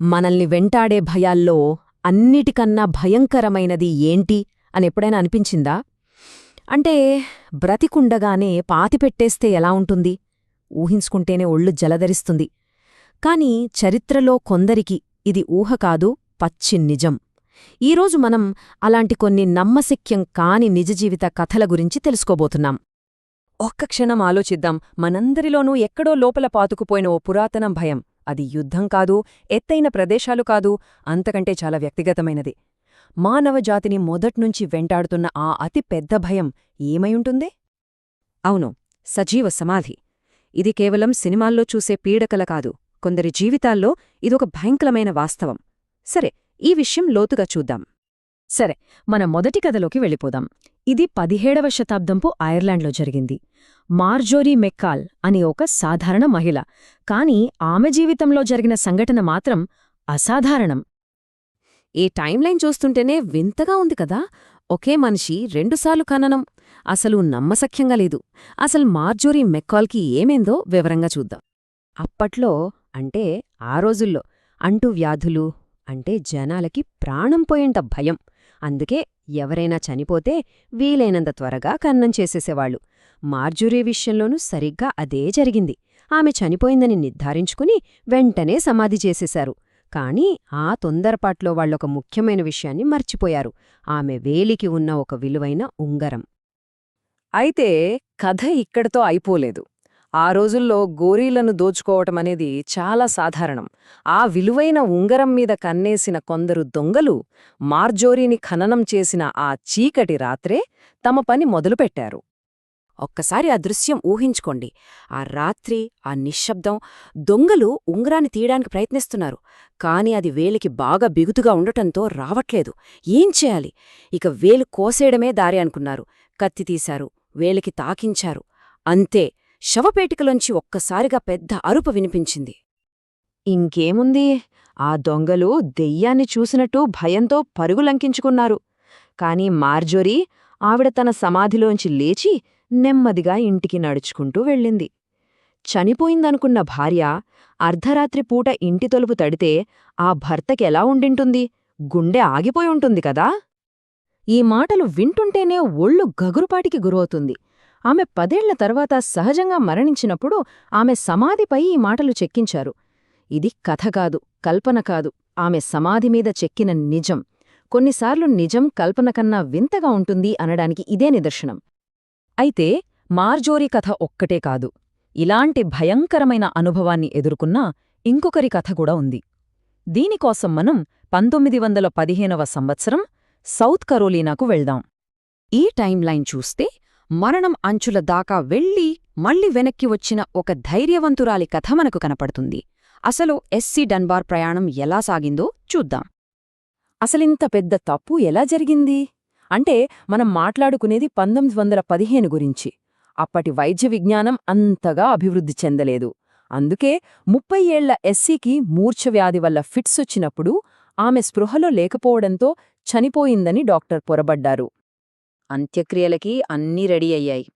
మనల్ని వెంటాడే భయాల్లో అన్నిటికన్నా భయంకరమైనది ఏంటి అని ఎప్పుడైనా అనిపించిందా? అంటే బ్రతికుండగానే పాతిపెట్టేస్తే ఎలా ఉంటుంది? ఊహించుకుంటేనే ఒళ్ళు జలధరిస్తుంది. కాని చరిత్రలో కొందరికి ఇది ఊహ కాదు పచ్చి నిజం. ఈరోజు మనం అలాంటి కొన్ని నమ్మశక్యం కాని నిజజీవిత కథల గురించి తెలుసుకోబోతున్నాం. ఒక్క క్షణం ఆలోచిద్దాం. మనందరిలోనూ ఎక్కడో లోపల పాతుకుపోయిన ఓ పురాతనం భయం. అది యుద్ధం కాదు ఎత్తైన ప్రదేశాలు కాదు అంతకంటే చాలా వ్యక్తిగతమైనది. మానవజాతిని మొదట్నుంచి వెంటాడుతున్న ఆ అతి పెద్ద భయం ఏమైయుంటుంది అవును సజీవ సమాధి. ఇది కేవలం సినిమాల్లో చూసే పీడకల కాదు కొందరి జీవితాల్లో ఇదొక భయంకరమైన వాస్తవం. సరే ఈ విషయం లోతుగా చూద్దాం. సరే మన మొదటి కథలోకి వెళ్ళిపోదాం. ఇది పదిహేడవ శతాబ్దంపు ఐర్లాండ్లో జరిగింది. మార్జోరీ మెక్కాల్ అని ఒక సాధారణ మహిళ. కాని ఆమె జీవితంలో జరిగిన సంఘటన మాత్రం అసాధారణం. ఈ టైంలైన్ చూస్తుంటేనే వింతగా ఉంది కదా! ఒకే మనిషి రెండుసార్లు ఖననం. అసలు నమ్మసఖ్యంగా లేదు. అసలు మార్జోరీ మెక్కాల్కి ఏమేందో వివరంగా చూద్దాం. అప్పట్లో అంటే ఆ రోజుల్లో అంటువ్యాధులు అంటే జనాలకి ప్రాణం పోయేంట భయం. అందుకే ఎవరైనా చనిపోతే వీలైనంత త్వరగా కన్నం చేసేసేవాళ్ళు మార్జురీ విషయంలోనూ సరిగ్గా అదే జరిగింది. ఆమె చనిపోయిందని నిర్ధారించుకుని వెంటనే సమాధి చేసేశారు. కాని ఆ తొందరపాట్లో వాళ్ళొక ముఖ్యమైన విషయాన్ని మర్చిపోయారు. ఆమె వేలికి ఉన్న ఒక విలువైన ఉంగరం. అయితే కథ ఇక్కడతో అయిపోలేదు. ఆ రోజుల్లో గోరీలను దోచుకోవటమనేది చాలా సాధారణం. ఆ విలువైన ఉంగరం మీద కన్నేసిన కొందరు దొంగలు మార్జోరీని ఖననం చేసిన ఆ చీకటి రాత్రే తమ పని మొదలుపెట్టారు. ఒక్కసారి ఆ దృశ్యం ఊహించుకోండి. ఆ రాత్రి ఆ నిశ్శబ్దం దొంగలు ఉంగరాన్ని తీయడానికి ప్రయత్నిస్తున్నారు. కాని అది వేలికి బాగా బిగుతుగా ఉండటంతో రావట్లేదు. ఏం చేయాలి? ఇక వేలు కోసేయడమే దారి అనుకున్నారు. కత్తి తీశారు. వేలికి తాకించారు. అంతే. శవపేటికలోంచి ఒక్కసారిగా పెద్ద అరుపు వినిపించింది. ఇంకేముంది? ఆ దొంగలు దెయ్యాన్ని చూసినట్టు భయంతో పరుగులంకించుకున్నారు. కాని మార్జోరీ ఆవిడ తన సమాధిలోంచి లేచి నెమ్మదిగా ఇంటికి నడుచుకుంటూ వెళ్ళింది. చనిపోయిందనుకున్న భార్య అర్ధరాత్రి పూట ఇంటి తలుపు తడితే ఆ భర్తకెలా ఉండింటుంది? గుండె ఆగిపోయి ఉంటుంది కదా? ఈ మాటలు వింటుంటేనే ఒళ్ళు గగురుపాటికి గురవుతుంది. ఆమె పదేళ్ళ తర్వాత సహజంగా మరణించినప్పుడు ఆమె సమాధిపై ఈ మాటలు చెక్కించారు. ఇది కథ కాదు కల్పన కాదు. ఆమె సమాధి మీద చెక్కిన నిజం. కొన్నిసార్లు నిజం కల్పన కన్నా వింతగా ఉంటుంది అనడానికి ఇదే నిదర్శనం. అయితే మార్జోరీ కథ ఒక్కటే కాదు. ఇలాంటి భయంకరమైన అనుభవాన్ని ఎదుర్కొన్న ఇంకొకరి కథ కూడా ఉంది. దీనికోసం మనం పంతొమ్మిది వందల పదిహేనవ సంవత్సరం సౌత్ కరోలీనాకు వెళ్దాం. ఈ టైంలైన్ చూస్తే మరణం అంచుల దాకా వెళ్ళి మళ్ళీ వెనక్కి వచ్చిన ఒక ధైర్యవంతురాలి కథ మనకు కనపడుతుంది. అసలు ఎస్సి డన్బార్ ప్రయాణం ఎలా సాగిందో చూద్దాం. అసలింత పెద్ద తప్పు ఎలా జరిగింది? అంటే మనం మాట్లాడుకునేది పంతొమ్మిది వందల పదిహేను గురించి. అప్పటి వైద్య విజ్ఞానం అంతగా అభివృద్ధి చెందలేదు. అందుకే ముప్పై ఏళ్ళ ఎస్సీకి మూర్ఛవ్యాధి వల్ల ఫిట్స్ వచ్చినప్పుడు ఆమె స్పృహలో లేకపోవడంతో చనిపోయిందని డాక్టర్ పొరబడ్డారు. అంత్యక్రియలకి అన్నీ రెడీ అయ్యాయి.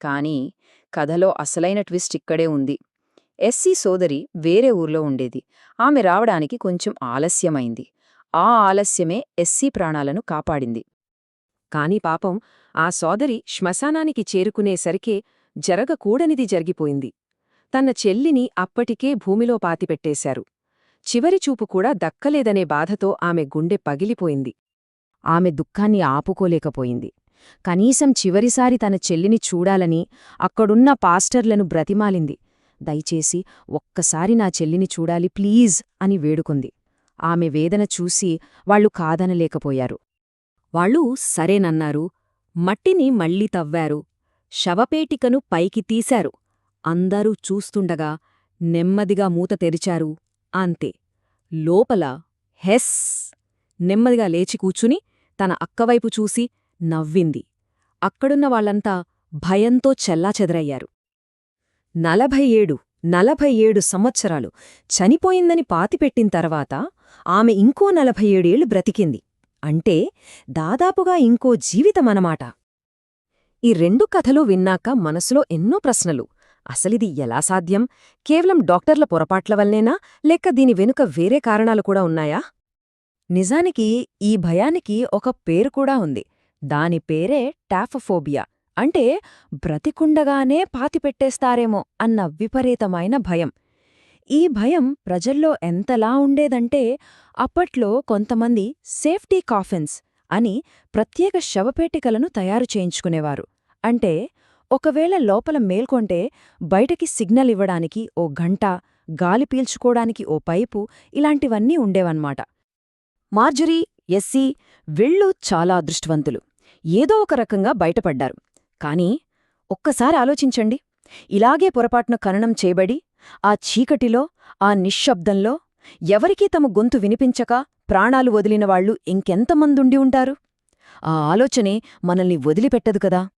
కాని కథలో అసలైన ట్విస్ట్ ఇక్కడే ఉంది. ఎస్సీ సోదరి వేరే ఊర్లో ఉండేది. ఆమె రావడానికి కొంచెం ఆలస్యమైంది. ఆ ఆలస్యమే ఎస్సీ ప్రాణాలను కాపాడింది. కాని పాపం ఆ సోదరి శ్మశానానికి చేరుకునేసరికే జరగకూడనిది జరిగిపోయింది. తన చెల్లిని అప్పటికే భూమిలో పాతిపెట్టేశారు. చివరి చూపు కూడా దక్కలేదనే బాధతో ఆమె గుండె పగిలిపోయింది. ఆమె దుఃఖాన్ని ఆపుకోలేకపోయింది. కనీసం చివరిసారి తన చెల్లిని చూడాలని అక్కడున్న పాస్టర్లను బ్రతిమాలింది. దయచేసి ఒక్కసారి నా చెల్లిని చూడాలి ప్లీజ్ అని వేడుకుంది. ఆమె వేదన చూసి వాళ్ళు కాదనలేకపోయారు. వాళ్ళు సరేనన్నారు. మట్టిని మళ్ళీ తవ్వారు. శవపేటికను పైకి తీశారు. అందరూ చూస్తుండగా నెమ్మదిగా మూత తెరిచారు. అంతే. లోపల హెస్! నెమ్మదిగా లేచి కూచుని తన అక్కవైపు చూసి నవ్వింది. అక్కడున్న వాళ్ళంతా భయంతో చెల్లాచెదరయ్యారు. నలభై ఏడు నలభై ఏడు సంవత్సరాలు. చనిపోయిందని పాతిపెట్టిన తర్వాత ఆమె ఇంకో నలభై ఏడేళ్ళు బ్రతికింది. అంటే దాదాపుగా ఇంకో జీవితమనమాట. ఈ రెండు కథలు విన్నాక మనసులో ఎన్నో ప్రశ్నలు. అసలిది ఎలా సాధ్యం? కేవలం డాక్టర్ల పొరపాట్ల వల్లేనా? లేక దీని వెనుక వేరే కారణాలు కూడా ఉన్నాయా? నిజానికి ఈ భయానికి ఒక పేరు కూడా ఉంది. దాని పేరే టాఫోబియా అంటే బ్రతికుండగానే పాతిపెట్టేస్తారేమో అన్న విపరీతమైన భయం. ఈ భయం ప్రజల్లో ఎంతలా ఉండేదంటే అప్పట్లో కొంతమంది సేఫ్టీ కాఫిన్స్ అని ప్రత్యేక శవపేటికలను తయారు చేయించుకునేవారు. అంటే ఒకవేళ లోపల మేల్కొంటే బయటకి సిగ్నల్ ఇవ్వడానికి ఓ గంట గాలి పీల్చుకోడానికి ఓ పైపు ఇలాంటివన్నీ ఉండేవన్నమాట. మార్జరీ ఎస్సీ వెళ్ళు చాలా అదృష్టవంతులు. ఏదో ఒక రకంగా బయటపడ్డారు. కాని ఒక్కసారి ఆలోచించండి. ఇలాగే పొరపాటున ఖననం చేయబడి ఆ చీకటిలో ఆ నిశ్శబ్దంలో ఎవరికీ తమ గొంతు వినిపించక ప్రాణాలు వదిలినవాళ్ళు ఇంకెంతమందుండి ఉంటారు? ఆ ఆలోచనే మనల్ని వదిలిపెట్టదు కదా.